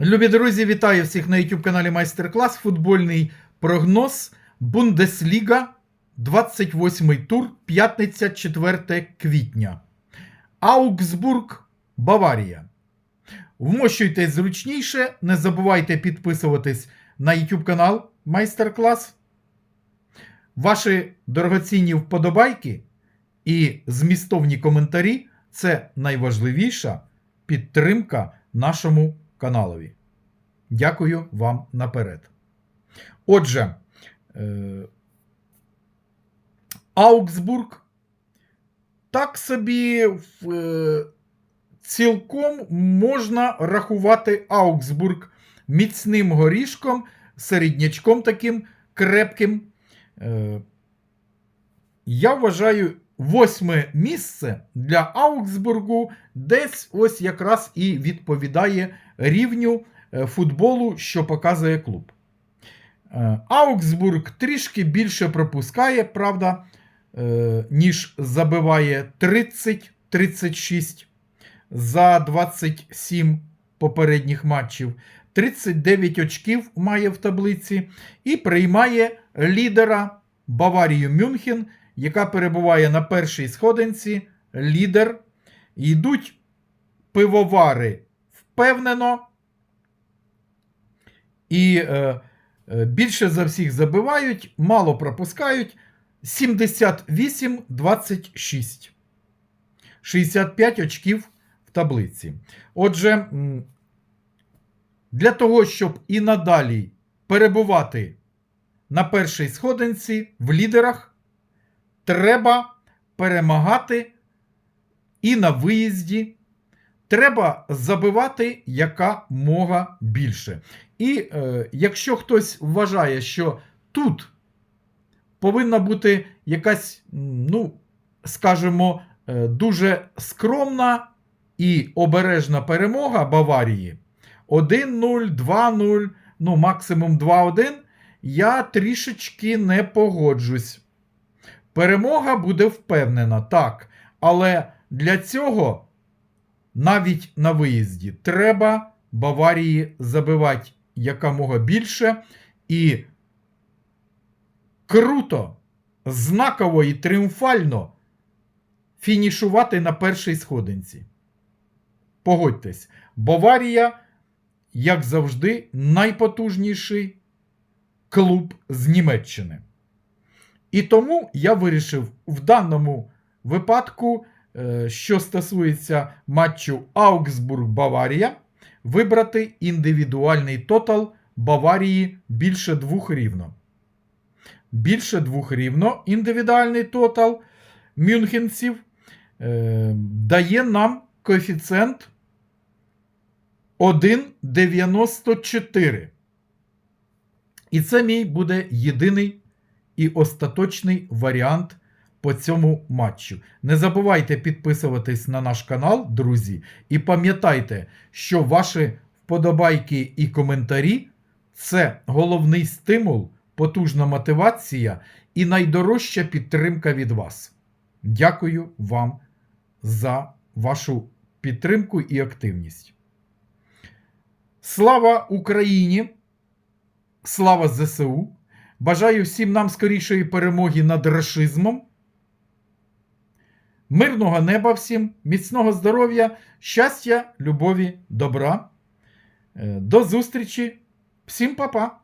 Любі друзі, вітаю всіх на YouTube каналі Майстер-клас. Футбольний прогноз Бундесліга, 28 тур, п'ятниця, 4 квітня. Аугсбург, Баварія. Вмощуйтесь зручніше, не забувайте підписуватись на YouTube канал Майстер-клас. Ваші дорогоцінні вподобайки і змістовні коментарі це найважливіша підтримка нашому каналові. Дякую вам наперед. Отже, е, Аугсбург так собі е, цілком можна рахувати Аугсбург міцним горішком, середнячком таким крепким. Е, я вважаю, восьме місце для Аугсбургу десь ось якраз і відповідає рівню е, футболу, що показує клуб. Е, Аугсбург трішки більше пропускає, правда, е, ніж забиває 30-36 за 27 попередніх матчів. 39 очків має в таблиці і приймає лідера Баварію Мюнхен, яка перебуває на першій сходинці. Лідер. Йдуть пивовари впевнено. І е, е, більше за всіх забивають, мало пропускають. 78-26. 65 очків в таблиці. Отже, для того, щоб і надалі перебувати на першій сходинці в лідерах, треба перемагати і на виїзді. Треба забивати яка мога більше. І е, якщо хтось вважає, що тут повинна бути якась, ну, скажімо, е, дуже скромна і обережна перемога Баварії 1-0, 2-0, ну, максимум 2-1, я трішечки не погоджусь. Перемога буде впевнена, так. Але для цього навіть на виїзді треба Баварії забивати якомога більше і круто, знаково і тріумфально фінішувати на першій сходинці. Погодьтесь, Баварія, як завжди, найпотужніший клуб з Німеччини. І тому я вирішив в даному випадку, що стосується матчу Аугсбург-Баварія, вибрати індивідуальний тотал Баварії більше двох рівно. Більше двох рівно індивідуальний тотал мюнхенців е, дає нам коефіцієнт 1,94. І це мій буде єдиний і остаточний варіант по цьому матчу. Не забувайте підписуватись на наш канал, друзі, і пам'ятайте, що ваші вподобайки і коментарі це головний стимул, потужна мотивація і найдорожча підтримка від вас. Дякую вам за вашу підтримку і активність. Слава Україні! Слава ЗСУ! Бажаю всім нам скорішої перемоги над рашизмом. Мирного неба всім, міцного здоров'я, щастя, любові, добра. Е, До зустрічі. Всім па-па!